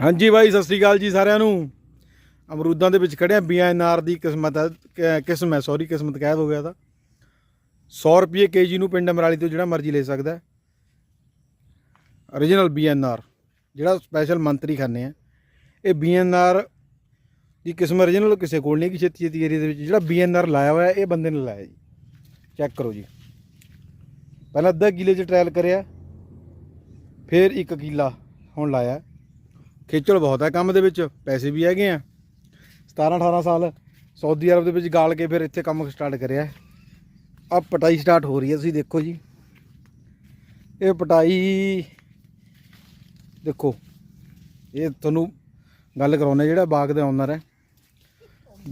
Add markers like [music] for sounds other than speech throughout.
ਹਾਂਜੀ ਬਾਈ, ਸਤਿ ਸ੍ਰੀ ਅਕਾਲ ਜੀ ਸਾਰਿਆਂ ਨੂੰ। ਅਮਰੂਦਾਂ ਦੇ ਵਿੱਚ ਖੜਿਆ ਬੀਐਨਆਰ ਦੀ ਕਿਸਮਤ ਹੈ ਕਿਸਮ ਹੈ ਸੌਰੀ ਕਿਸਮਤ ਕੈਦ ਹੋ ਗਿਆ ਤਾਂ 100 ਰੁਪਏ ਕੇਜੀ ਨੂੰ ਪਿੰਡ ਅਮਰਾਲੀ ਤੋਂ ਜਿਹੜਾ ਮਰਜ਼ੀ ਲੈ ਸਕਦਾ ਹੈ। Origignal ਬੀਐਨਆਰ ਜਿਹੜਾ ਸਪੈਸ਼ਲ ਮੰਤਰੀ ਖਾਨੇ ਆ। ਇਹ ਬੀਐਨਆਰ ਦੀ ਕਿਸਮ origignal ਕਿਸੇ ਕੋਲ ਨਹੀਂ ਕਿ ਛੇਤੀ ਛੇਤੀ ਏਰੀਆ ਦੇ ਵਿੱਚ। ਜਿਹੜਾ ਬੀਐਨਆਰ ਲਾਇਆ ਹੋਇਆ, ਇਹ ਬੰਦੇ ਨੇ ਲਾਇਆ ਜੀ। ਚੈੱਕ ਕਰੋ ਜੀ। ਪਹਿਲਾਂ ਅੱਧਾ ਕਿਲੇ 'ਚ ਟ੍ਰਾਇਲ ਕਰਿਆ, ਫਿਰ ਇੱਕ ਕਿੱਲਾ। ਹੁਣ ਲਾਇਆ। ਖੇਚਲ ਬਹੁਤ ਹੈ ਕੰਮ ਦੇ ਵਿੱਚ ਪੈਸੇ ਵੀ ਹੈਗੇ ਆ। 17 18 ਸਾਲ ਸਾਊਦੀ ਅਰਬ ਦੇ ਵਿੱਚ ਗਾਲ ਕੇ ਫਿਰ ਇੱਥੇ ਕੰਮ ਸਟਾਰਟ ਕਰਿਆ। ਆ ਪਟਾਈ ਸਟਾਰਟ ਹੋ ਰਹੀ ਹੈ ਤੁਸੀਂ ਦੇਖੋ ਜੀ। ਇਹ ਪਟਾਈ ਦੇਖੋ ਇਹ ਤੁਹਾਨੂੰ ਗੱਲ ਕਰਾਉਣਾ ਜਿਹੜਾ ਬਾਗ ਦੇ ਓਨਰ ਹੈ।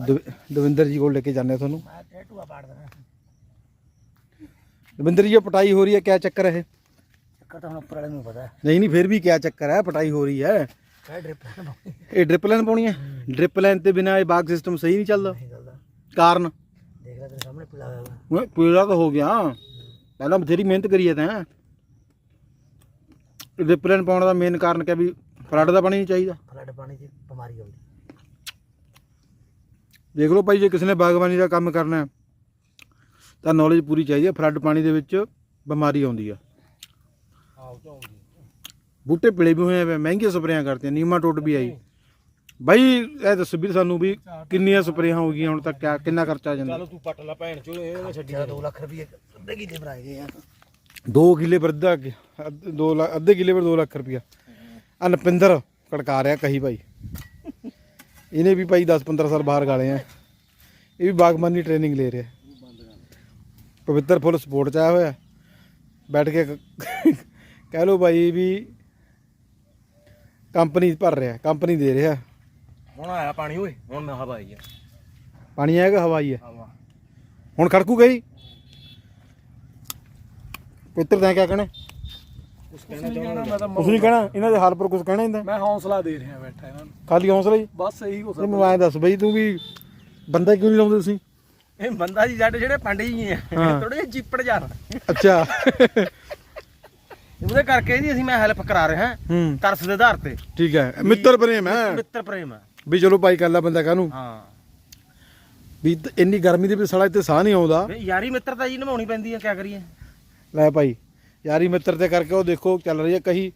ਦਵ- ਦਵਿੰਦਰ ਜੀ ਕੋਲ ਲੈ ਕੇ ਜਾਂਦੇ ਤੁਹਾਨੂੰ। ਦਵਿੰਦਰ ਜੀ ਪਟਾਈ ਹੋ ਰਹੀ ਹੈ ਕਿਆ ਚੱਕਰ ਹੈ ਇਹ? ਚੱਕਰ ਤਾਂ ਹੁਣ ਉੱਪਰ ਵਾਲੇ ਨੂੰ ਪਤਾ ਨਹੀਂ ਨਹੀਂ ਫਿਰ ਵੀ ਕਿਆ ਚੱਕਰ ਹੈ? ਪਟਾਈ ਹੋ ਰਹੀ ਹੈ। ਡ੍ਰਿਪ ਇਹ ਡ੍ਰਿਪ ਲਾਈਨ ਪਾਉਣੀ ਹੈ? ਡ੍ਰਿਪ ਲਾਈਨ ਤੇ ਬਿਨਾ ਇਹ ਬਾਗ ਸਿਸਟਮ ਸਹੀ ਨਹੀਂ ਚੱਲਦਾ? ਚੱਲਦਾ। ਕਾਰਨ? ਦੇਖ ਲੈ ਤੇਰੇ ਸਾਹਮਣੇ ਪਿਲਾ ਹੋਇਆ ਵਾ। ਓਏ ਪੀਲਾ ਤਾਂ ਹੋ ਗਿਆ। ਪਹਿਲਾਂ ਬਥੇਰੀ ਮਿਹਨਤ ਕਰੀ ਹੈ ਤੈਂ। ਡ੍ਰਿਪ ਲਾਈਨ ਪਾਉਣ ਦਾ ਮੇਨ ਕਾਰਨ ਕਿ ਵੀ ਫਲੱਡ ਦਾ ਪਾਣੀ ਨਹੀਂ ਚਾਹੀਦਾ? ਫਲੱਡ ਪਾਣੀ 'ਚ ਬਿਮਾਰੀ ਆਉਂਦੀ। ਦੇਖ ਲਓ ਭਾਈ ਜੇ ਕਿਸੇ ਨੇ ਬਾਗਬਾਨੀ ਦਾ ਕੰਮ ਕਰਨਾ ਹੈ ਤਾਂ ਨੌਲੇਜ ਪੂਰੀ ਚਾਹੀਦੀ ਹੈ। ਫਲੱਡ ਪਾਣੀ ਦੇ ਵਿੱਚ ਬਿਮਾਰੀ ਆਉਂਦੀ ਆ। ਤਾਂ ਬੂਟੇ ਪਿਲੇ ਵੀ ਹੋਏ ਆ ਮਹਿੰਗੀਆਂ ਸਪਰੇਆਂ ਕਰਤੀਆਂ ਨੀਮਾ ਟੋਟ ਵੀ ਆਈ। ਬਾਈ ਇਹ ਦੱਸ ਵੀਰ ਸਾਨੂੰ ਵੀ ਕਿੰਨੀਆਂ ਸਪਰੇਆਂ ਹੋ ਗਈਆਂ ਹੁਣ ਤੱਕ ਕਿਆ ਕਿੰਨਾ ਖਰਚਾ ਆ ਜਾਂਦਾ? ਤੂੰ ਪੱਟ ਲੈ ਭੈਣ ਚੋ ਇਹ ਛੱਡੀ 2 ਲੱਖ ਰੁਪਏ ਅੱਧੇ ਕਿਲੇ ਬਣਾਏ ਗਏ ਆ। 2 ਕਿੱਲੇ ਪਰ ਅੱਧਾ 2 ਲੱਖ ਅੱਧੇ ਕਿੱਲੇ ਪਰ 2 ਲੱਖ ਰੁਪਇਆ ਆ ਨਪਿੰਦਰ ਕੜਕਾ ਰਿਹਾ ਕਹੀ ਭਾਈ। ਇਹਨੇ ਵੀ ਭਾਈ 10 15 ਸਾਲ ਬਾਹਰ ਗਾਲੇ ਆ। ਇਹ ਵੀ ਬਾਗਬਾਨੀ ਟ੍ਰੇਨਿੰਗ ਲੈ ਰਿਹਾ। ਪਵਿੱਤਰ ਫੁੱਲ ਸਪੋਰਟ ਚ ਆਇਆ ਹੋਇਆ। ਬੈਠ ਕ- ਕਹਿ ਲਓ ਭਾਈ ਵੀ ਕੰਪਨੀ ਭਰ ਰਿਹਾ ਕੰਪਨੀ ਦੇ ਰਿਹਾ। ਹੁਣ ਆਇਆ ਪਾਣੀ ਓਏ ਹੁਣ ਮੈਂ ਹਵਾ ਆਈ ਆ। ਪਾਣੀ ਆਏਗਾ ਹਵਾਈ ਹੈ ਹਵਾ। ਹੁਣ ਖੜਕੂ ਗਈ? ਪਵਿੱਤਰ ਤੈਂ ਕਿਆ ਕਹਿਣਾ? ਕੁਛ ਕਹਿਣਾ ਚਾਹੁੰਦਾ ਮੈਂ ਤਾਂ ਕੁਛ ਨਹੀਂ ਕਹਿਣਾ ਇਹਨਾਂ ਦੇ ਹਾਲ ਪਰ ਕੁਛ ਕਹਿਣਾ ਇਹਦਾ? ਮੈਂ ਹੌਸਲਾ ਦੇ ਰਿਹਾ ਬੈਠਾ ਇਹਨਾਂ ਨੂੰ। ਖਾਲੀ ਹੌਸਲਾ ਹੀ? ਬਸ ਇਹੀ ਕੁਛ ਤੇ ਮੈਂ ਐਂ ਦੱਸ ਬਈ ਤੂੰ ਵੀ ਬੰਦਾ ਕਿਉਂ ਨਹੀਂ ਲਾਉਂਦੇ ਤੁਸੀਂ? ਇਹ ਬੰਦਾ ਜੀ ਸਾਡੇ ਜਿਹੜੇ ਪੰਡੇ ਜੀ ਆ ਹਾਂ। ਥੋੜੇ ਜਿਹੇ ਚਿੱਪੜ ਜਾਣ। ਅੱਛਾ। ਉਹਦੇ ਕਰਕੇ ਜੀ ਅਸੀਂ ਮੈਂ ਹੈਲਪ ਕਰਾ ਰਹੇ ਹਾਂ। ਹੂੰ ਤਰਸ ਦੇ ਆਧਾਰ ਤੇ। ਠੀਕ ਹੈ ਮਿੱਤਰ ਪ੍ਰੇਮ ਹੈ। ਮਿੱਤਰ ਪ੍ਰੇਮ ਆ ਵੀ ਚਲੋ ਭਾਈ ਕਰ ਲੈ ਬੰਦਾ ਕਾਹਨੂੰ? ਹਾਂ। ਵੀ ਤ- ਇੰਨੀ ਗਰਮੀ ਦੇ ਵਿੱਚ ਸਾਲਾ ਇੱਥੇ ਸਾਹ ਨਹੀਂ ਆਉਂਦਾ। ਵੀ ਯਾਰੀ ਮਿੱਤਰਤਾ ਜੀ ਨਿਭਾਉਣੀ ਪੈਂਦੀ ਆ ਕਿਆ ਕਰੀਏ? ਲੈ ਭਾਈ ਯਾਰੀ ਮਿੱਤਰ ਤੇ ਕਰਕੇ ਉਹ ਦੇਖੋ ਚੱਲ ਰਹੀ ਹੈ ਕਹੀ।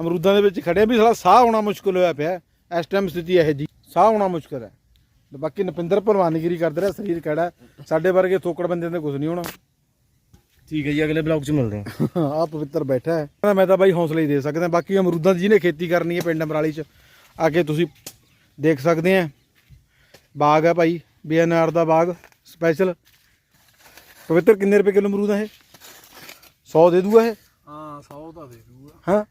ਅਮਰੂਦਾਂ ਦੇ ਵਿੱਚ ਖੜੇ ਵੀ ਸਾਲਾ ਸਾਹ ਆਉਣਾ ਮੁਸ਼ਕਲ ਹੋਇਆ ਪਿਆ ਇਸ ਟਾਈਮ ਸਥਿਤੀ ਇਹ ਜੀ ਸਾਹ ਆਉਣਾ ਮੁਸ਼ਕਲ ਹੈ। ਤੇ ਬਾਕੀ ਨਪਿੰਦਰ ਭਲਵਾਨਗਿਰੀ ਕਰਦੇ ਰਿਹਾ ਸਰੀਰ ਕਿਹੜਾ ਸਾਡੇ ਵਰਗੇ ਥੋਕੜ ਬੰਦੇ ਦੇ ਕੁਝ ਨਹੀਂ ਹੋਣਾ। ਠੀਕ ਹੈ ਜੀ ਅਗਲੇ ਬਲੌਗ 'ਚ ਮਿਲਦੇ ਆ [laughs] ਆ ਪਵਿੱਤਰ ਬੈਠਾ ਹੈ। ਮੈਂ ਤਾਂ ਬਾਈ ਹੌਸਲਾ ਹੀ ਦੇ ਸਕਦਾ ਬਾਕੀ ਅਮਰੂਦਾਂ ਦੀ ਜਿਹਨੇ ਖੇਤੀ ਕਰਨੀ ਹੈ ਪਿੰਡ ਅਮਰਾਲੀ ਚ ਆ ਕੇ ਤੁਸੀਂ ਦੇਖ ਸਕਦੇ ਆ ਬਾਗ ਹੈ ਭਾਈ ਬੀਐਨਆਰ ਦਾ ਬਾਗ ਸਪੈਸ਼ਲ ਪਵਿੱਤਰ ਕਿੰਨੇ ਰੁਪਏ ਕਿਲੋ ਅਮਰੂਦ ਹੈ ਇਹ? 100 ਦੇ ਦੂਗਾ ਇਹ? ਹਾਂ 100 ਤਾਂ ਦੇ ਦੂਗਾ। ਹਾਂ।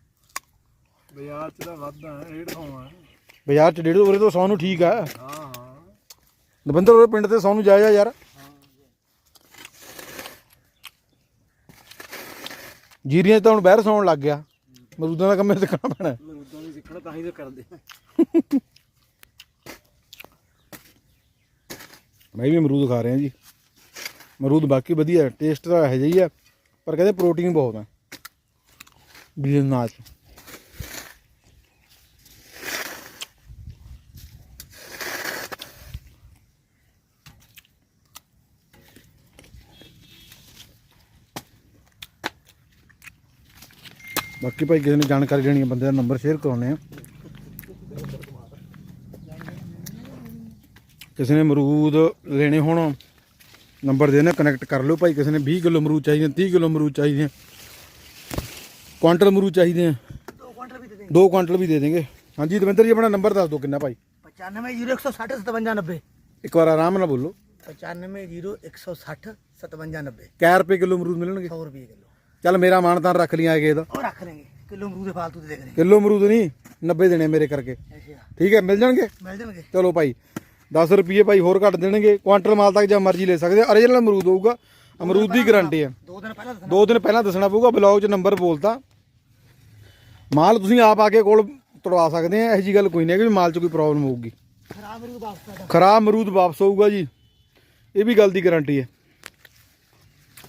ਬਾਜ਼ਾਰ 'ਚ ਤਾਂ ਵਾਧਾ ਹੈ 150 ਆ। ਬਾਜ਼ਾਰ ਚ 150 ਉਰੇ ਤੋਂ 100 ਨੂੰ ਠੀਕ ਆ। ਹਾਂ ਹਾਂ। ਨਵੰਦਰ ਉਹਦੇ ਪਿੰਡ ਤੇ 100 ਨੂੰ ਜਾਇਆ ਯਾਰ। ਜੀਰੀਆਂ 'ਚ ਤਾਂ ਹੁਣ ਬਹਿਰ ਸੌਣ ਲੱਗ ਗਿਆ। ਅਮਰੂਦਾਂ ਦਾ ਕੰਮ ਇਹ ਸਿੱਖਣਾ ਪੈਣਾ। ਮਰੂਦਾਂ ਦੀ ਸਿੱਖਣਾ ਤਾਂ ਹੀ ਤਾਂ ਕਰਦੇ ਆ। ਮੈਂ ਵੀ ਅਮਰੂਦ ਖਾ ਰਿਹਾ ਜੀ। ਅਮਰੂਦ ਬਾਕੀ ਵਧੀਆ ਟੇਸਟ ਤਾਂ ਇਹੋ ਜਿਹਾ ਹੀ ਆ ਪਰ ਕਹਿੰਦੇ ਪ੍ਰੋਟੀਨ ਬਹੁਤ ਹੈ ਬੀਜ ਬਾਕੀ ਭਾਈ ਕਿਸੇ ਨੇ ਜਾਣਕਾਰੀ ਲੈਣੀ ਹੈ ਬੰਦੇ ਦਾ ਨੰਬਰ ਸ਼ੇਅਰ ਕਰਾਉਣੇ ਆ। ਕਿਸੇ ਨੇ ਅਮਰੂਦ ਲੈਣੇ ਹੋਣ ਨੰਬਰ ਦੇ ਦੇਣਾ ਕਨੈਕਟ ਕਰ ਲਿਓ ਭਾਈ। ਕਿਸੇ ਨੇ 20 ਕਿਲੋ ਅਮਰੂਦ ਚਾਹੀਦੇ 30 ਕਿਲੋ ਅਮਰੂਦ ਚਾਹੀਦੇ ਕੁਆਂਟਲ ਅਮਰੂਦ ਚਾਹੀਦੇ ਆ। 2 ਕੁਇੰਟਲ ਵੀ ਦੇ ਦੇ 2 ਕੁਆਂਟਲ ਵੀ ਦੇ ਦੇਂਗੇ ਹਾਂਜੀ ਦਵਿੰਦਰ ਜੀ ਆਪਣਾ ਨੰਬਰ ਦੱਸ ਦਿਓ ਕਿੰਨਾ ਭਾਈ? 95 160 57 90 ਇੱਕ ਵਾਰ ਆਰਾਮ ਨਾਲ ਬੋਲੋ। 95 160 57 90 ਕੈ ਰੁਪਏ ਕਿਲੋ ਅਮਰੂਦ ਮਿਲਣਗੇ? 100 ਰੁਪਏ ਕਿਲੋ। ਚੱਲ ਮੇਰਾ ਮਾਨਤਾਨ ਰੱਖ ਲਿਆ ਅਗੇ ਇਹਦਾ ਉਹ ਰੱਖ ਲੈਂਗੇ। ਕਿਲੋ ਅਮਰੂਦ ਦੇ ਫਾਲਤੂ ਦੇ ਦੇਖ ਰਹੇ ਕਿਲੋ ਅਮਰੂਦ ਨਹੀਂ 90 ਦੇਣੇ ਮੇਰੇ ਕਰਕੇ। ਅੱਛਾ। ਠੀਕ ਹੈ ਮਿਲ ਜਾਣਗੇ? ਮਿਲ ਜਾਣਗੇ। ਚਲੋ ਭਾਈ 10 ਰੁਪਏ ਭਾਈ ਹੋਰ ਘੱਟ ਦੇਣਗੇ। ਕੁਆਂਟਲ ਮਾਲ ਤੱਕ ਜਾਂ ਮਰਜ਼ੀ ਲੈ ਸਕਦੇ ਅਰੀਜਨਲ ਅਮਰੂਦ ਹੋਊਗਾ। ਅਮਰੂਦ ਦੀ ਗਾਰੰਟੀ ਹੈ ਦੋ ਦਿਨ ਪਹਿਲਾਂ ਦੱਸਣਾ ਦੋ ਦਿਨ ਪਹਿਲਾਂ ਦੱਸਣਾ ਪਊਗਾ ਬਲੌਗ 'ਚ ਨੰਬਰ ਬੋਲਤਾ। ਮਾਲ ਤੁਸੀਂ ਆਪ ਆ ਕੇ ਕੋਲ ਤੁੜਵਾ ਸਕਦੇ ਆ। ਇਹੋ ਜੀ ਗੱਲ ਕੋਈ ਨਹੀਂ ਕਿ ਮਾਲ 'ਚ ਕੋਈ ਪ੍ਰੋਬਲਮ ਹੋਊਗੀ। ਖਰਾਬ ਅਮਰੂਦ ਵਾਪਸ ਕਰ ਖਰਾਬ ਅਮਰੂਦ ਵਾਪਸ ਹੋਊਗਾ ਜੀ। ਇਹ ਵੀ ਗੱਲ ਦੀ ਗਾਰੰਟੀ ਹੈ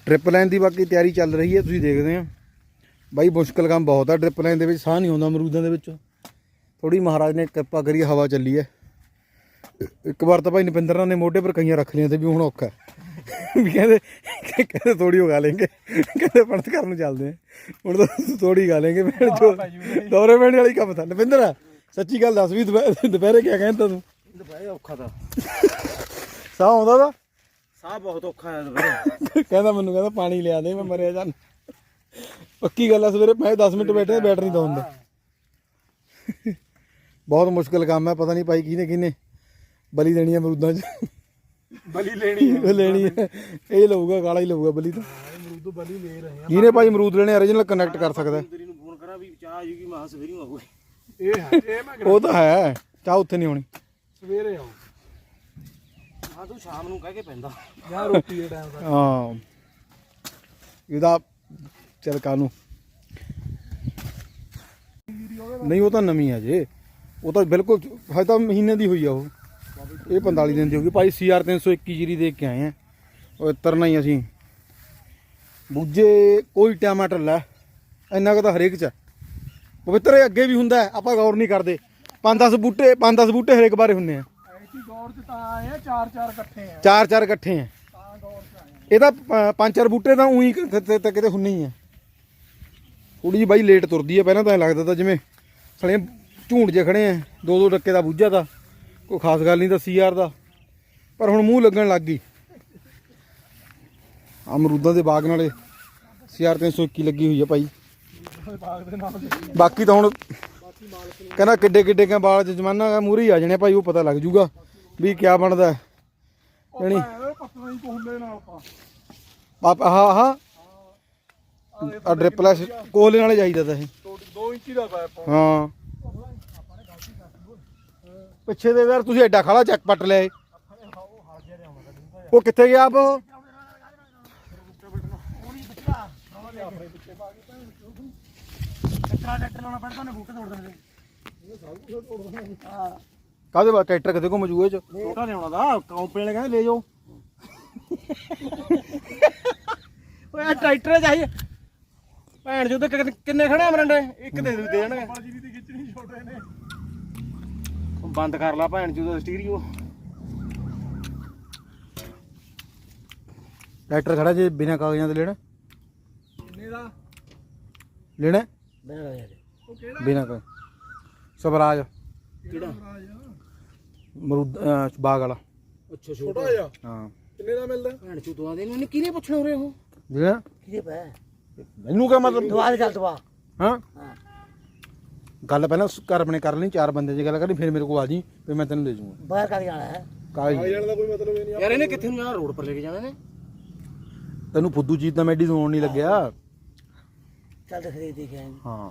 ਟ੍ਰਿਪ ਲਾਈਨ ਦੀ ਬਾਕੀ ਤਿਆਰੀ ਚੱਲ ਰਹੀ ਹੈ ਤੁਸੀਂ ਦੇਖਦੇ ਆ ਬਾਈ ਮੁਸ਼ਕਲ ਕੰਮ ਬਹੁਤ ਆ ਟ੍ਰਿਪ ਲਾਈਨ ਦੇ ਵਿੱਚ ਸਾਹ ਨਹੀਂ ਆਉਂਦਾ ਅਮਰੂਦਾਂ ਦੇ ਵਿੱਚ। ਥੋੜੀ ਮਹਾਰਾਜ ਨੇ ਕਿਰਪਾ ਕਰੀ ਹਵਾ ਚੱਲੀ ਹੈ। ਇੱਕ ਵਾਰ ਤਾਂ ਭਾਈ ਨਪਿੰਦਰ ਨੇ ਮੋਢੇ ਪਰ ਕਈਆਂ ਰੱਖ ਲਈਆਂ ਤੇ ਵੀ ਹੁਣ ਔਖਾ। ਵੀ ਕਹਿੰਦੇ ਕਹਿੰਦੇ ਥੋੜੀ ਉਗਾ ਲੈਂਗੇ ਕਹਿੰਦੇ ਪੜਤ ਕਰਨ ਨੂੰ ਚੱਲਦੇ ਆ ਹੁਣ ਤਾਂ ਥੋੜੀ ਗਾ ਲੈਂਗੇ ਮੈਂ ਜੋ ਦੌਰੇ ਪੈਣ ਵਾਲੀ ਕੰਮ ਤਾਂ ਨਪਿੰਦਰ ਸੱਚੀ ਗੱਲ ਦੱਸ ਵੀ ਦੁਪਹਿ- ਦੁਪਹਿਰੇ ਕਿਆ ਕਹਿੰਦਾ ਤੂੰ? ਦੁਪਹਿਰੇ ਔਖਾ ਤਾਂ। ਸਾਹ ਆਉਂਦਾ ਦਾ ਸਾਹ ਬਹੁਤ ਔਖਾ ਹੈ ਦੁਪਹਿਰੇ ਕਹਿੰਦਾ ਮੈਨੂੰ ਕਹਿੰਦਾ ਪਾਣੀ ਲਿਆ ਦੇ ਮੈਂ ਮਰਿਆ ਜਾਂ ਪੱਕੀ ਗੱਲ ਆ ਸਵੇਰੇ ਮੈਂ 10 ਮਿੰਟ ਬੈਠੇ ਬੈਟਰੀ ਨਹੀਂ ਦਉਂਦਾ ਬਹੁਤ ਮੁਸ਼ਕਲ ਕੰਮ ਹੈ ਪਤਾ ਨਹੀਂ ਭਾਈ ਕਿਹਨੇ ਕਿਹਨੇ ਬਲੀ ਦੇਣੀ ਹੈ ਅਮਰੂਦਾਂ 'ਚ। ਬਲੀ ਲੈਣੀ ਹੈ ਲੈਣੀ ਹੈ ਇਹ ਲਊਗਾ ਕਾਲਾ ਹੀ ਲਊਗਾ ਬਲੀ ਤਾਂ। ਅਮਰੂਦ ਬਲੀ ਲੈ ਰਹੇ ਆ। ਕਿਹਨੇ ਭਾਈ ਅਮਰੂਦ ਲੈਣੇ origignal ਕਨੈਕਟ ਕਰ ਸਕਦਾ। ਹੈ? ਤੇਰੀ ਨੂੰ ਫੋਨ ਕਰਾਂ ਵੀ ਚਾਹ ਆਜੂਗੀ ਮਾਂ ਸਵੇਰੀ ਨੂੰ ਆਊਗੀ। ਇਹ ਹੈ ਇਹ ਮੈਂ ਉਹ ਤਾਂ ਹੈ ਚਾਹ ਉੱਥੇ ਨਹੀਂ ਹੋਣੀ ਸਵੇਰੇ ਆਉਂ ਹਾਂ ਤੂੰ ਸ਼ਾਮ ਨੂੰ ਕਹਿ ਕੇ ਪੈਂਦਾ। ਜਾਂ ਰੋਟੀ ਦੇ ਟਾਈਮ ਦਾ ਹਾਂ। ਇਹਦਾ ਚੱਲ ਕਾਨੂੰ। ਨਹੀਂ ਉਹ ਤਾਂ ਨਵੀਂ ਹੈ ਜੇ। ਉਹ ਤਾਂ ਬਿਲਕੁਲ ਹਜੇ ਤਾਂ ਮਹੀਨੇ ਦੀ ਹੋਈ ਆ ਉਹ। ਇਹ 45 ਦਿਨ ਦੀ ਹੋ ਗਈ। ਭਾਈ ਸੀਆਰ 321 ਜੀਰੀ ਦੇ ਕੇ ਆਏ ਆ। ਉਹ ਤਰਨਾ ਹੀ ਅਸੀਂ। ਬੂਝੇ ਕੋਈ ਟਮਾਟਰ ਲੈ। ਇੰਨਾ ਕੁ ਤਾਂ ਹਰੇਕ ਚ। ਪਵਿੱਤਰ ਇਹ ਅੱਗੇ ਵੀ ਹੁੰਦਾ ਆਪਾਂ ਗੌਰ ਨਹੀਂ ਕਰਦੇ। 5-10 ਬੂਟੇ 5-10 ਬੂਟੇ ਹਰੇਕ ਬਾਰੇ ਹੁੰਦੇ ਆ। ਚ ਤਾਂ ਆਏ ਚਾਰ ਚਾਰ ਇਕੱਠੇ ਆ। ਚਾਰ ਚਾਰ ਇਕੱਠੇ ਆ। ਤਾਂ ਗੌਰ ਚ ਆਏ ਆ। ਇਹ ਤਾਂ ਪ- ਪੰਜ ਚਾਰ ਬੂਟੇ ਤਾਂ ਉਹੀ ਕਿਤੇ ਤਾਂ ਕਿਤੇ ਹੁੰਨੇ ਹੀ ਆ। ਥੋੜੀ ਜਿਹੀ ਬਾਈ ਲੇਟ ਤੁਰਦੀ ਆ ਪਹਿਲਾਂ ਤਾਂ ਐਂ ਲੱਗਦਾ ਤਾਂ ਜਿਵੇਂ ਸਲੇ ਝੂੰਡ ਜੇ ਖੜੇ ਆ ਦੋ ਦੋ ਟੱਕੇ ਦਾ ਬੂਝਾ ਦਾ ਕੋਈ ਖਾਸ ਗੱਲ ਨਹੀਂ ਤਾਂ ਸੀਆਰ ਦਾ। ਪਰ ਹੁਣ ਮੂੰਹ ਲੱਗਣ ਲੱਗ ਗਈ। ਅਮਰੂਦਾਂ ਦੇ ਬਾਗ ਨਾਲੇ ਸੀਆਰ 321 ਲੱਗੀ ਹੋਈ ਆ ਭਾਈ। ਬਾਗ ਦੇ ਨਾਲ ਦੇ ਬਾਕੀ ਤਾਂ ਹੁਣ ਕਹਿੰਦਾ ਕਿੱਡੇ ਕਿੱਡੇ ਕਾ ਬਾਲ ਚ ਜਮਾਨਾ ਮੂਰੇ ਹੀ ਆ ਜਾਣੇ ਭਾਈ ਉਹ ਪਤਾ ਲੱਗ ਜੂਗਾ। ਵੀ ਕਿਆ ਬਣਦਾ ਹੈ। ਯਾਨੀ ਪੱਤਣਾ ਹੀ ਆਹ ਆ ਡ੍ਰਿਪਲੈਸ ਕੋਲੇ ਨਾਲੇ ਚਾਹੀਦਾ ਤਾਂ ਇਹ। 2 ਇੰਚੀ ਦਾ ਪਾਇਪ ਹਾਂ। ਪਿੱਛੇ ਦੇ ਯਾਰ ਤੁਸੀਂ ਐਡਾ ਖਾਲਾ ਚੱਕ ਪੱਟ ਲਿਆ। ਉਹ ਕਿੱਥੇ ਗਿਆ ਆਪ ਉਹ? ਟੱਕਰਾ ਟੱਕਰ ਲਾਉਣਾ ਪੈਂਦਾ ਨੇ ਬੂਟੇ ਤੋੜ ਦੇਣੇ ਕਾਹਦੇ ਬਾਅਦ ਟਰੈਕਟਰ ਕਿਤੇ ਘੁੰਮ ਜੂਏ ਚ? ਛੋਟਾ ਲਿਆਉਣਾ ਦਾ ਕੌਂਪੇ ਵਾਲੇ ਕਹਿੰਦੇ ਲੈ ਜਾਓ। ਓਏ ਟਰੈਕਟਰ ਚਾਹੀਏ ਭੈਣ ਜੋ ਤੇ ਕਿੰਨੇ ਖੜੇ ਆ ਮਰੰਡੇ? ਇੱਕ ਦੇ ਦੂ ਦੇਣਗੇ। ਜੀ ਦੀ ਖਿੱਚਣੀ ਛੋਟੇ ਨੇ। ਬੰਦ ਕਰ ਲਾ ਭੈਣ ਜੋ ਦਾ ਸਟੀਰੀਓ ਟਰੈਕਟਰ ਖੜਾ ਜੇ ਬਿਨਾਂ ਕਾਗਜ਼ਾਂ ਤੇ ਲੈਣਾ? ਕਿੰਨੇ ਦਾ? ਲੈਣਾ? ਉਹ ਕਿਹੜਾ? ਬਿਨਾਂ ਕਾਗਜ਼। ਸਵਰਾਜ। ਕਿਹੜਾ ਮਰੂਦ ਅਹ ਬਾਗ ਵਾਲਾ। ਅੱਛਾ ਛੋਟਾ ਜਿਹਾ? ਹਾਂ। ਕਿੰਨੇ ਦਾ ਮਿਲਦਾ? ਭੈਣ ਚੋ ਦਵਾ ਦੇ ਇਹਨੂੰ ਕਿਹਨੇ ਪੁੱਛਣਾ ਉਰੇ ਉਹ? ਜਿਹੜਾ? ਕਿਹਦੇ ਪੈ? ਮੈਨੂੰ ਕਿਆ ਮਤਲਬ? ਦਵਾ ਦੇ ਚੱਲ ਦਵਾ। ਹਾਂ? ਹਾਂ। ਗੱਲ ਪਹਿਲਾਂ ਸ- ਘਰ ਆਪਣੇ ਕਰ ਲਈ ਚਾਰ ਬੰਦੇ ਦੀ ਗੱਲ ਕਰੀ ਫਿਰ ਮੇਰੇ ਕੋਲ ਆ ਜੀ ਫਿਰ ਮੈਂ ਤੈਨੂੰ ਲੈ ਜਾਊਂਗਾ। ਬਾਹਰ ਕਰ ਜਾਣਾ ਹੈ? ਕਾਗਜ਼ ਆ ਜਾਣ ਦਾ ਕੋਈ ਮਤਲਬ ਹੀ ਨਹੀਂ ਯਾਰ ਇਹਨੇ ਕਿੱਥੇ ਨੂੰ ਜਾਣਾ ਰੋਡ ਪਰ ਲੈ ਕੇ ਜਾਣਾ ਨੇ ਤੈਨੂੰ ਫੁੱਦੂ ਚੀਜ਼ ਦਾ ਮੈਡੀ ਹੋਣ ਨਹੀਂ ਲੱਗਿਆ। ਚੱਲ ਤੇ ਖਰੀਦ ਦੇ ਕੇ ਆਏ। ਹਾਂ।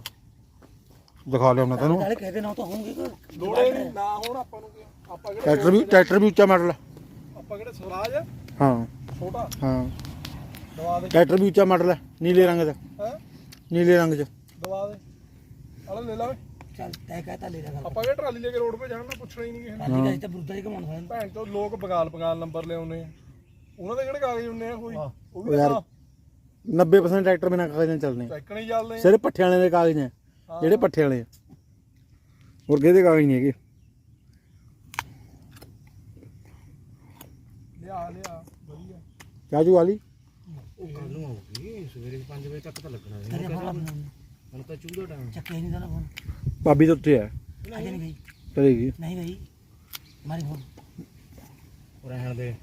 ਦਿਖਾ ਲਿਆ ਮੈਂ ਤੈਨੂੰ। ਨਾਲੇ ਕਹਦੇ ਨਾ ਤਾਂ ਕੋਈ ਲੋੜੇ ਨਹੀਂ ਨਾ ਹੁਣ ਆਪਾਂ ਨੂੰ ਕੀ ਆਪਾਂ ਕਿਹੜਾ ਟਰੈਕਟਰ ਵੀ ਟਰੈਕਟਰ ਵੀ ਉੱਚਾ ਮਾਡਲ ਆ। ਆਪਾਂ ਕਿਹੜਾ ਸਵਰਾਜ ਆ? ਹਾਂ। ਛੋਟਾ? ਹਾਂ। ਦਵਾ ਦੇ। ਟਰੈਕਟਰ ਵੀ ਉੱਚਾ ਮਾਡਲ ਹੈ ਨੀਲੇ ਰੰਗ ਦਾ। ਹੈ? ਨੀਲੇ ਰੰਗ 'ਚ। ਦਵਾ ਦੇ। ਆਲਾ ਲੈ ਲਾ ਓਏ। ਚੱਲ ਤੈ ਕਹਤਾ ਲੈ ਲੈ ਆਪਾਂ ਕਿਹੜਾ ਟਰਾਲੀ ਲੈ ਕੇ ਰੋਡ 'ਤੇ ਜਾਣਾ? ਪੁੱਛਣਾ ਹੀ ਨਹੀਂ ਕਿਸੇ ਨੇ। ਕਾਲੀ ਕਾਲੀ ਤਾਂ ਬਰੁੱਦਾ ਹੀ ਘਮਾਉਣ ਸਾਨੂੰ ਭੈਣ ਤੋਂ ਲੋਕ ਬਗਾਲ ਬਗਾਲ ਨੰਬਰ ਲਿਆਉਨੇ ਆ। ਉਹਨਾਂ ਦੇ ਕਿਹੜੇ ਕਾਗਜ਼ ਹੁੰਨੇ ਆ ਕੋਈ? ਉਹ ਵੀ ਯਾਰ ਤਾਂ 90% ਟਰੈਕਟਰ ਬਿਨਾਂ ਕਾਗਜ਼ਾਂ ਚੱਲਦੇ ਆ ਚੱਕਣੇ ਹੀ ਚੱਲਦੇ ਆ। ਸਿਰੇ ਪੱਠੇ ਵਾਲੇ ਦੇ ਕਾਗਜ਼ ਨੇ। ਜਿਹੜੇ ਪੱਠੇ ਵਾਲੇ ਆ। ਹੋਰ ਕਿਹਦੇ ਕਾਗਜ਼ ਨਹੀਂ ਹੈਗੇ। ਲਿਆ ਲਿਆ ਵਧੀਆ। ਚਾਚੂ ਵਾਲੀ ਉਹ ਕੱਲ ਨੂੰ ਆਉਗੀ ਸਵੇਰੇ 5 ਵਜੇ ਤੱਕ ਤਾਂ ਲੱਗਣਾ ਨਹੀਂ। ਹੁਣ ਤਾਂ ਚੂਹ ਦਾ ਟਾਈਮ ਚੱਕੇ ਨਹੀਂ ਤਾਂ ਫੋਨ। ਭਾਬੀ ਤਾਂ ਉੱਥੇ ਆ। ਨਹੀਂ ਗਈ। ਨਹੀਂ ਗਈ। ਮਾਰੀ ਫੋਨ। ਰਹਿਣ ਦੇ।